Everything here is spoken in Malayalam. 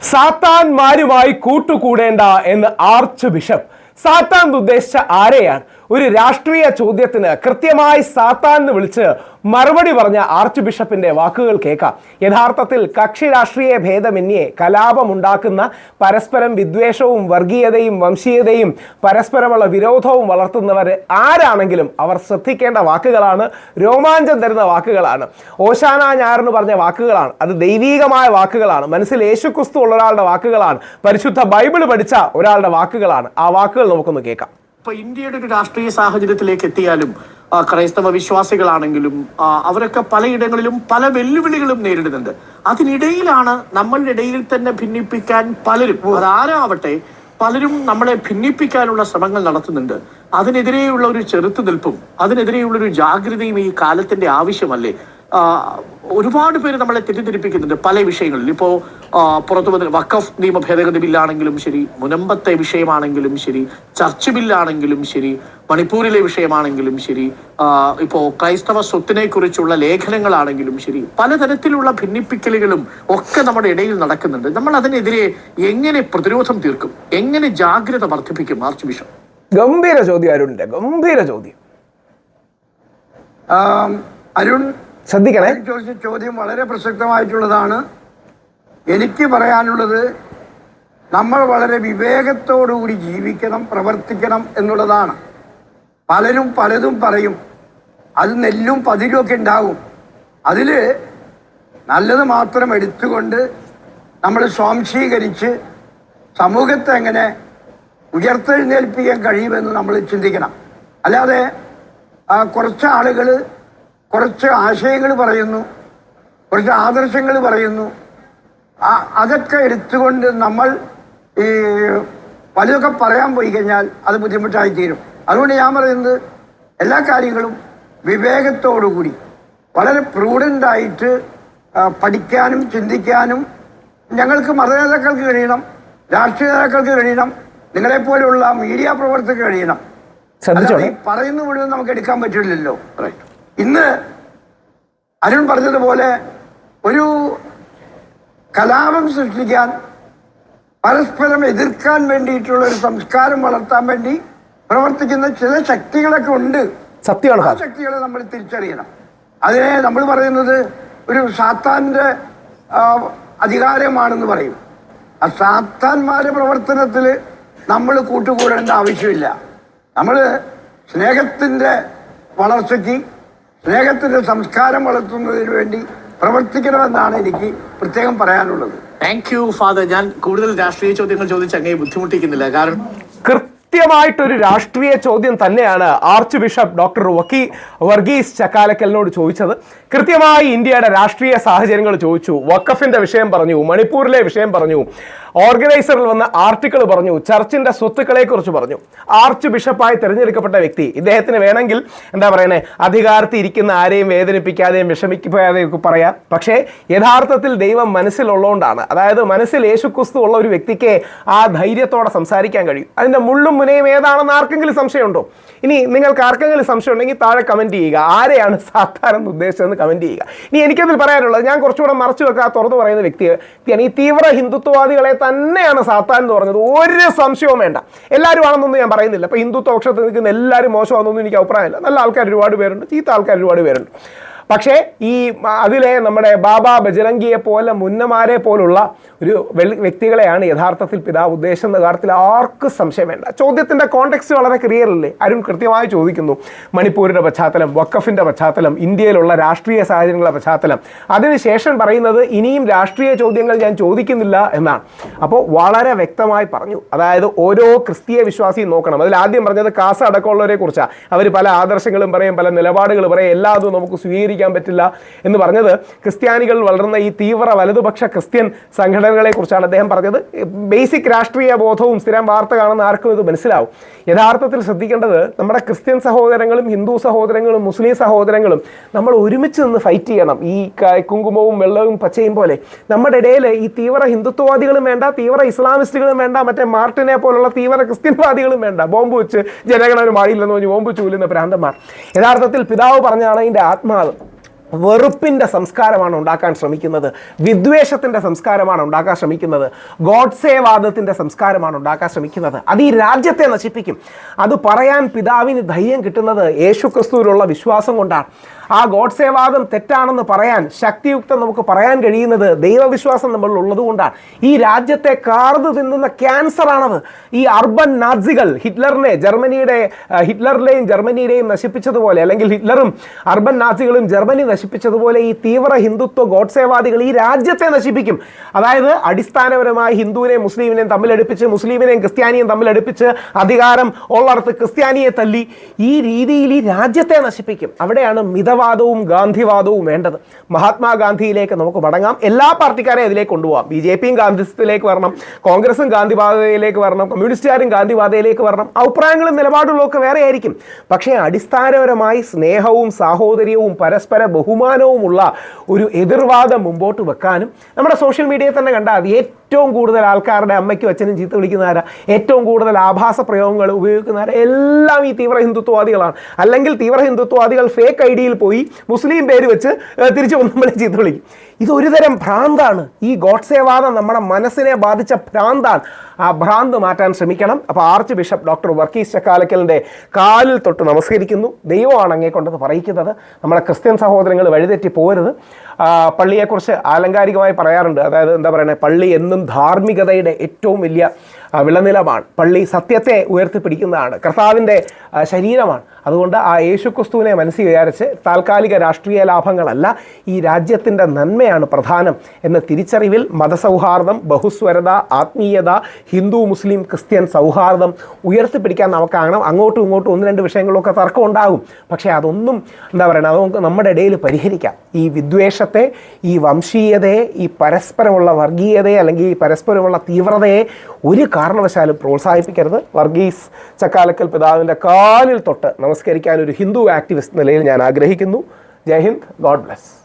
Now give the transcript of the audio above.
സാത്താന്മാരുമായി കൂട്ടുകൂടേണ്ട എന്ന് ആർച്ച് ബിഷപ്പ്. സാത്താൻ ഉദ്ദേശിച്ച ആരെയാണ്? ഒരു രാഷ്ട്രീയ ചോദ്യത്തിന് കൃത്യമായി സാത്താൻ എന്ന് വിളിച്ച് മറുപടി പറഞ്ഞ ആർച്ച് ബിഷപ്പിന്റെ വാക്കുകൾ കേൾക്കാം. യഥാർത്ഥത്തിൽ കക്ഷി രാഷ്ട്രീയ ഭേദമന്യേ കലാപമുണ്ടാക്കുന്ന പരസ്പരം വിദ്വേഷവും വർഗീയതയും വംശീയതയും പരസ്പരമുള്ള വിരോധവും വളർത്തുന്നവർ ആരാണെങ്കിലും അവർ ശ്രദ്ധിക്കേണ്ട വാക്കുകളാണ് രോമാഞ്ചം തരുന്ന വാക്കുകളാണ്. ഓശാന എന്ന് പറഞ്ഞ വാക്കുകളാണ്. അത് ദൈവീകമായ വാക്കുകളാണ്. മനസ്സിൽ യേശുക്രിസ്തു ഉള്ള ഒരാളുടെ വാക്കുകളാണ്. പരിശുദ്ധ ബൈബിൾ പഠിച്ച ഒരാളുടെ വാക്കുകളാണ്. ആ വാക്കുകൾ നമുക്കൊന്ന് കേൾക്കാം. ഇപ്പൊ ഇന്ത്യയുടെ ഒരു രാഷ്ട്രീയ സാഹചര്യത്തിലേക്ക് എത്തിയാലും ക്രൈസ്തവ വിശ്വാസികളാണെങ്കിലും അവരൊക്കെ പലയിടങ്ങളിലും പല വെല്ലുവിളികളും നേരിടുന്നുണ്ട്. അതിനിടയിലാണ് നമ്മളുടെ ഇടയിൽ തന്നെ ഭിന്നിപ്പിക്കാൻ പലരും അതാരാവട്ടെ പലരും നമ്മളെ ഭിന്നിപ്പിക്കാനുള്ള ശ്രമങ്ങൾ നടത്തുന്നുണ്ട്. അതിനെതിരെയുള്ള ഒരു ചെറുത്തുനിൽപ്പും അതിനെതിരെയുള്ള ഒരു ജാഗ്രതയും ഈ കാലത്തിന്റെ ആവശ്യമല്ലേ? ഒരുപാട് പേര് നമ്മളെ തെറ്റിദ്ധരിപ്പിക്കുന്നുണ്ട് പല വിഷയങ്ങളിൽ ഇപ്പോൾ പുറത്തു വന്ന വക്കഫ് നിയമ ഭേദഗതി ബില്ലാണെങ്കിലും ശരി മുനമ്പത്തെ വിഷയമാണെങ്കിലും ശരി ചർച്ച് ബില്ലാണെങ്കിലും ശരി മണിപ്പൂരിലെ വിഷയമാണെങ്കിലും ശരി ഇപ്പോൾ ഇപ്പോ ക്രൈസ്തവ സ്വത്തിനെക്കുറിച്ചുള്ള ലേഖനങ്ങളാണെങ്കിലും ശരി പലതരത്തിലുള്ള ഭിന്നിപ്പിക്കലുകളും ഒക്കെ നമ്മുടെ ഇടയിൽ നടക്കുന്നുണ്ട്. നമ്മൾ അതിനെതിരെ എങ്ങനെ പ്രതിരോധം തീർക്കും? എങ്ങനെ ജാഗ്രത വർദ്ധിപ്പിക്കും ആർച്ച് ബിഷപ്പ് ഗംഭീര ചോദ്യം അരുണിന്റെ ഗംഭീര ചോദ്യം. ആം, അരുൺ ശ്രദ്ധിക്കണേ. ചോദിച്ച ചോദ്യം വളരെ പ്രസക്തമായിട്ടുള്ളതാണ്. എനിക്ക് പറയാനുള്ളത് നമ്മൾ വളരെ വിവേകത്തോടുകൂടി ജീവിക്കണം പ്രവർത്തിക്കണം എന്നുള്ളതാണ്. പലരും പലതും പറയും. അത് നെല്ലും പതിരും ഒക്കെ ഉണ്ടാകും അതിൽ നല്ലത് മാത്രം എടുത്തുകൊണ്ട് നമ്മൾ സ്വാംശീകരിച്ച് സമൂഹത്തെ എങ്ങനെ ഉയർത്തെഴുന്നേൽപ്പിക്കാൻ കഴിയുമെന്ന് നമ്മൾ ചിന്തിക്കണം. അല്ലാതെ കുറച്ച് ആളുകൾ കുറച്ച് ആശയങ്ങൾ പറയുന്നു കുറച്ച് ആദർശങ്ങൾ പറയുന്നു. ആ, അതൊക്കെ എടുത്തുകൊണ്ട് നമ്മൾ ഈ പലതൊക്കെ പറയാൻ പോയി കഴിഞ്ഞാൽ അത് ബുദ്ധിമുട്ടായി തീരും. അതുകൊണ്ട് ഞാൻ പറയുന്നത് എല്ലാ കാര്യങ്ങളും വിവേകത്തോടുകൂടി വളരെ പ്രൂഡന്റായിട്ട് പഠിക്കാനും ചിന്തിക്കാനും ഞങ്ങൾക്ക് മതനേതാക്കൾക്ക് കഴിയണം രാഷ്ട്രീയ നേതാക്കൾക്ക് കഴിയണം നിങ്ങളെപ്പോലെയുള്ള മീഡിയ പ്രവർത്തകർക്ക് കഴിയണം. പറയുന്ന മുഴുവൻ നമുക്ക് എടുക്കാൻ പറ്റില്ലല്ലോ. ഇന്ന് അരുൺ പറഞ്ഞതുപോലെ ഒരു കലാപം സൃഷ്ടിക്കാൻ പരസ്പരം എതിർക്കാൻ വേണ്ടിയിട്ടുള്ള ഒരു സംസ്കാരം വളർത്താൻ വേണ്ടി പ്രവർത്തിക്കുന്ന ചില ശക്തികളൊക്കെ ഉണ്ട്. സത്യമാണ് ആ ശക്തികളെ നമ്മൾ തിരിച്ചറിയണം. അതിനെ നമ്മൾ പറയുന്നത് ഒരു സാത്താന്റെ അധികാരമാണെന്ന് പറയും. ആ സാത്താന്മാരുടെ പ്രവർത്തനത്തിൽ നമ്മൾ കൂട്ടുകൂടേണ്ട ആവശ്യമില്ല. നമ്മൾ സ്നേഹത്തിന്റെ വളർച്ചയ്ക്ക് സ്നേഹത്തിന്റെ സംസ്കാരം വളർത്തുന്നതിന് വേണ്ടി പ്രവർത്തിക്കണമെന്നാണ് എനിക്ക് പ്രത്യേകം പറയാനുള്ളത്. താങ്ക് യു ഫാദർ ഞാൻ കൂടുതൽ രാഷ്ട്രീയ ചോദ്യങ്ങൾ ചോദിച്ച് അങ്ങനെ ബുദ്ധിമുട്ടിക്കുന്നില്ല. കാരണം കൃത്യമായിട്ടൊരു രാഷ്ട്രീയ ചോദ്യം തന്നെയാണ് archbishop doctor Varkey Varghese ചക്കാലക്കലിനോട് ചോദിച്ചത്. കൃത്യമായി ഇന്ത്യയുടെ രാഷ്ട്രീയ സാഹചര്യങ്ങൾ ചോദിച്ചു. വക്കഫിന്റെ വിഷയം പറഞ്ഞു മണിപ്പൂരിലെ വിഷയം പറഞ്ഞു ഓർഗനൈസറിൽ വന്ന ആർട്ടിക്കിൾ പറഞ്ഞു ചർച്ചിന്റെ സ്വത്തുക്കളെ കുറിച്ച് പറഞ്ഞു. ആർച്ച് ബിഷപ്പായി തിരഞ്ഞെടുക്കപ്പെട്ട വ്യക്തി ഇദ്ദേഹത്തിന് വേണമെങ്കിൽ എന്താ പറയണേ അധികാരത്തിൽ ഇരിക്കുന്ന ആരെയും വേദനിപ്പിക്കാതെയും വിഷമിക്കാതെയും ഒക്കെ പറയാം. പക്ഷേ യഥാർത്ഥത്തിൽ ദൈവം മനസ്സിലുള്ളതുകൊണ്ടാണ്. അതായത് മനസ്സിൽ യേശുക്രിസ്തു ഉള്ള ഒരു വ്യക്തിക്ക് ആ ധൈര്യത്തോടെ സംസാരിക്കാൻ കഴിയും. അതിന്റെ മുള്ളും മുനയും ഏതാണെന്ന് ആർക്കെങ്കിലും സംശയമുണ്ടോ? ഇനി നിങ്ങൾക്ക് ആർക്കെങ്കിലും സംശയം ഉണ്ടെങ്കിൽ താഴെ കമന്റ് ചെയ്യുക. ആരെയാണ് സാധാരണ ഉദ്ദേശിച്ചതെന്ന് കമന്റ് ചെയ്യുക. ഇനി എനിക്കതിൽ പറയാനുള്ളത് ഞാൻ കുറച്ചുകൂടെ മറച്ചു വെക്കാൻ തുറന്നു പറയുന്ന വ്യക്തി വ്യക്തിയാണ്. ഈ തീവ്ര ഹിന്ദുത്വവാദികളെ തന്നെയാണ് സാത്താൻ എന്ന് പറഞ്ഞത്. ഒരു സംശയവും വേണ്ട. എല്ലാവരും ആണെന്നൊന്നും ഞാൻ പറയുന്നില്ല. അപ്പോൾ ഹിന്ദുത്വ പക്ഷത്ത് നിൽക്കുന്ന എല്ലാവരും മോശമാണെന്നൊന്നും എനിക്ക് അഭിപ്രായമില്ല. നല്ല ആൾക്കാർ ഒരുപാട് പേരുണ്ട് ചീത്ത ആൾക്കാർ ഒരുപാട് പേരുണ്ട്. പക്ഷേ ഈ അതിലെ നമ്മുടെ ബാബ ബജരംഗിയെ പോലെ മുന്നമാരെ പോലുള്ള ഒരു വ്യക്തികളെയാണ് യഥാർത്ഥത്തിൽ പിതാവ്. ഉദ്ദേശം എന്ന കാര്യത്തിൽ ആർക്ക് സംശയം വേണ്ട. ചോദ്യത്തിന്റെ കോണ്ടെക്സ്റ്റ് വളരെ ക്ലിയർ അല്ലേ? അരുൺ കൃത്യമായി ചോദിക്കുന്നു. മണിപ്പൂരിന്റെ പശ്ചാത്തലം വക്കഫിന്റെ പശ്ചാത്തലം ഇന്ത്യയിലുള്ള രാഷ്ട്രീയ സാഹചര്യങ്ങളുടെ പശ്ചാത്തലം. അതിനുശേഷം പറയുന്നത് ഇനിയും രാഷ്ട്രീയ ചോദ്യങ്ങൾ ഞാൻ ചോദിക്കുന്നില്ല എന്നാണ്. അപ്പോൾ വളരെ വ്യക്തമായി പറഞ്ഞു. അതായത് ഓരോ ക്രിസ്തീയ വിശ്വാസിയും നോക്കണം. അതിൽ ആദ്യം പറഞ്ഞത് കാസ അടക്കമുള്ളവരെ കുറിച്ചാണ് അവർ പല ആദർശങ്ങളും പറയും പല നിലപാടുകൾ പറയും. എല്ലാതും നമുക്ക് സ്വീകരിക്കാൻ പറ്റില്ല എന്ന് പറഞ്ഞത് ക്രിസ്ത്യാനികൾ വളർന്ന ഈ തീവ്ര വലതുപക്ഷ ക്രിസ്ത്യൻ സംഘടനകളെ കുറിച്ചാണ് അദ്ദേഹം പറഞ്ഞത്. ബേസിക് രാഷ്ട്രീയ ബോധവും സ്ഥിരം വാർത്ത കാണുന്ന ആർക്കും ഇത് മനസ്സിലാവും. യഥാർത്ഥത്തിൽ ശ്രദ്ധിക്കേണ്ടത് നമ്മുടെ ക്രിസ്ത്യൻ സഹോദരങ്ങളും ഹിന്ദു സഹോദരങ്ങളും മുസ്ലിം സഹോദരങ്ങളും നമ്മൾ ഒരുമിച്ച് നിന്ന് ഫൈറ്റ് ചെയ്യണം. ഈ കുങ്കുമവും വെള്ളവും പച്ചയും പോലെ. നമ്മുടെ ഇടയിൽ ഈ തീവ്ര ഹിന്ദുത്വവാദികളും വേണ്ട തീവ്ര ഇസ്ലാമിസ്റ്റുകളും വേണ്ട മറ്റേ മാർട്ടിനെ പോലുള്ള തീവ്ര ക്രിസ്ത്യൻവാദികളും വേണ്ട. ബോംബ് വെച്ച് ജനഗണന മാറിയില്ലെന്ന് പറഞ്ഞ് ബോംബ് ചൂലുന്ന ഭ്രാന്തന്മാർ യഥാർത്ഥത്തിൽ പിതാവ് പറഞ്ഞാണ് അതിന്റെ ആത്മാവ് വെറുപ്പിന്റെ സംസ്കാരമാണ് ഉണ്ടാക്കാൻ ശ്രമിക്കുന്നത്. വിദ്വേഷത്തിന്റെ സംസ്കാരമാണ് ഉണ്ടാക്കാൻ ശ്രമിക്കുന്നത്. ഗോഡ്സേവാദത്തിന്റെ സംസ്കാരമാണ് ഉണ്ടാക്കാൻ ശ്രമിക്കുന്നത്. അത് ഈ രാജ്യത്തെ നശിപ്പിക്കും. അത് പറയാൻ പിതാവിന് ധൈര്യം കിട്ടുന്നത് യേശു ക്രിസ്തുവിലുള്ള വിശ്വാസം കൊണ്ടാണ്. ആ ഗോഡ്സേവാദം തെറ്റാണെന്ന് പറയാൻ ശക്തിയുക്തം നമുക്ക് പറയാൻ കഴിയുന്നത് ദൈവവിശ്വാസം നമ്മൾ ഉള്ളതുകൊണ്ടാണ് ഈ രാജ്യത്തെ കാർന്നു തിന്നുന്ന ക്യാൻസറാണത്. ഈ അർബൻ നാസികൾ ഹിറ്റ്ലറിനെ ജർമ്മനിയുടെ ഹിറ്റ്ലറിനെയും ജർമ്മനിയുടെയും നശിപ്പിച്ചതുപോലെ അല്ലെങ്കിൽ ഹിറ്റ്ലറും അർബൻ നാസികളും ജർമ്മനി നശിപ്പിച്ചതുപോലെ ഈ തീവ്ര ഹിന്ദുത്വ ഗോഡ്സേവാദികൾ ഈ രാജ്യത്തെ നശിപ്പിക്കും. അതായത് അടിസ്ഥാനപരമായി ഹിന്ദുവിനെയും മുസ്ലിമിനെയും തമ്മിലടുപ്പിച്ച് മുസ്ലിമിനെയും ക്രിസ്ത്യാനിയും തമ്മിലടുപ്പിച്ച് അധികാരം ഉള്ളടത്ത് ക്രിസ്ത്യാനിയെ തല്ലി ഈ രീതിയിൽ ഈ രാജ്യത്തെ നശിപ്പിക്കും. അവിടെയാണ് മിതവാദവും ഗാന്ധിവാദവും വേണ്ടത്. മഹാത്മാഗാന്ധിയിലേക്ക് നമുക്ക് മടങ്ങാം. എല്ലാ പാർട്ടിക്കാരെയും അതിലേക്ക് കൊണ്ടുപോകാം ബി ജെ പിയും ഗാന്ധിസത്തിലേക്ക് വരണം. കോൺഗ്രസും ഗാന്ധിവാദയിലേക്ക് വരണം. കമ്മ്യൂണിസ്റ്റുകാരും ഗാന്ധിവാദയിലേക്ക് വരണം. അഭിപ്രായങ്ങളും നിലപാടുകളും ഒക്കെ വേറെ ആയിരിക്കും. പക്ഷേ അടിസ്ഥാനപരമായി സ്നേഹവും സാഹോദര്യവും പരസ്പര ബഹുമാനവുമുള്ള ഒരു എതിർവാദം മുമ്പോട്ട് വെക്കാനും നമ്മുടെ സോഷ്യൽ മീഡിയയിൽ തന്നെ കണ്ടാൽ മതി ഏറ്റവും കൂടുതൽ ആൾക്കാരുടെ അമ്മയ്ക്കും അച്ഛനും ചീത്ത വിളിക്കുന്നവരാ ഏറ്റവും കൂടുതൽ ആഭാസ പ്രയോഗങ്ങൾ ഉപയോഗിക്കുന്നവരാ എല്ലാം ഈ തീവ്ര ഹിന്ദുത്വവാദികളാണ്. അല്ലെങ്കിൽ തീവ്ര ഹിന്ദുത്വവാദികൾ ഫേക്ക് ഐ ഡിയിൽ പോയി മുസ്ലിം പേര് വെച്ച് തിരിച്ചു നമ്മളെ ചീത്ത വിളിക്കും. ഇതൊരുതരം ഭ്രാന്താണ്. ഈ ഗോഡ്സേവാദം നമ്മുടെ മനസ്സിനെ ബാധിച്ച ഭ്രാന്താണ്. ആ ഭ്രാന്ത് മാറ്റാൻ ശ്രമിക്കണം. അപ്പോൾ ആർച്ച് ബിഷപ്പ് ഡോക്ടർ വർക്കീസ് ചക്കാലക്കലിന്റെ കാലിൽ തൊട്ട് നമസ്കരിക്കുന്നു. ദൈവമാണ് അങ്ങേ കൊണ്ടത് പറയിക്കുന്നത്. നമ്മുടെ ക്രിസ്ത്യൻ സഹോദരങ്ങൾ വഴിതെറ്റി പോരുത്. പള്ളിയെക്കുറിച്ച് ആലങ്കാരികമായി പറയാറുണ്ട്. അതായത് എന്താ പറയുന്നത് പള്ളി എന്നും ധാർമ്മികതയുടെ ഏറ്റവും വലിയ വിളനിലമാണ്. പള്ളി സത്യത്തെ ഉയർത്തിപ്പിടിക്കുന്നതാണ്. കർത്താവിന്റെ ശരീരമാണ്. അതുകൊണ്ട് ആ യേശുക്രിസ്തുവിനെ മനസ്സിൽ വിചാരിച്ച് താൽക്കാലിക രാഷ്ട്രീയ ലാഭങ്ങളല്ല ഈ രാജ്യത്തിന്റെ നന്മയാണ് പ്രധാനം എന്ന തിരിച്ചറിവിൽ മതസൗഹാർദ്ദം ബഹുസ്വരത ആത്മീയത ഹിന്ദു മുസ്ലിം ക്രിസ്ത്യൻ സൗഹാർദ്ദം ഉയർത്തിപ്പിടിക്കാൻ നമുക്കാകണം. അങ്ങോട്ടും ഇങ്ങോട്ടും ഒന്ന് രണ്ട് വിഷയങ്ങളൊക്കെ തർക്കം ഉണ്ടാകും പക്ഷേ അതൊന്നും എന്താ പറയുക അത് നമുക്ക് നമ്മുടെ ഇടയിൽ പരിഹരിക്കാം. ഈ വിദ്വേഷത്തെ ഈ വംശീയതയെ ഈ പരസ്പരമുള്ള വർഗീയതയെ അല്ലെങ്കിൽ ഈ പരസ്പരമുള്ള തീവ്രതയെ ഒരു കാരണവശാലും പ്രോത്സാഹിപ്പിക്കരുത്. വർഗീസ് ചക്കാലക്കൽ പിതാവിന്റെ കാലിൽ തൊട്ട് നമസ്കരിക്കാൻ ഒരു ഹിന്ദു ആക്ടിവിസ്റ്റ് നിലയിൽ ഞാൻ ആഗ്രഹിക്കുന്നു. ജയ് ഹിന്ദ്. God bless.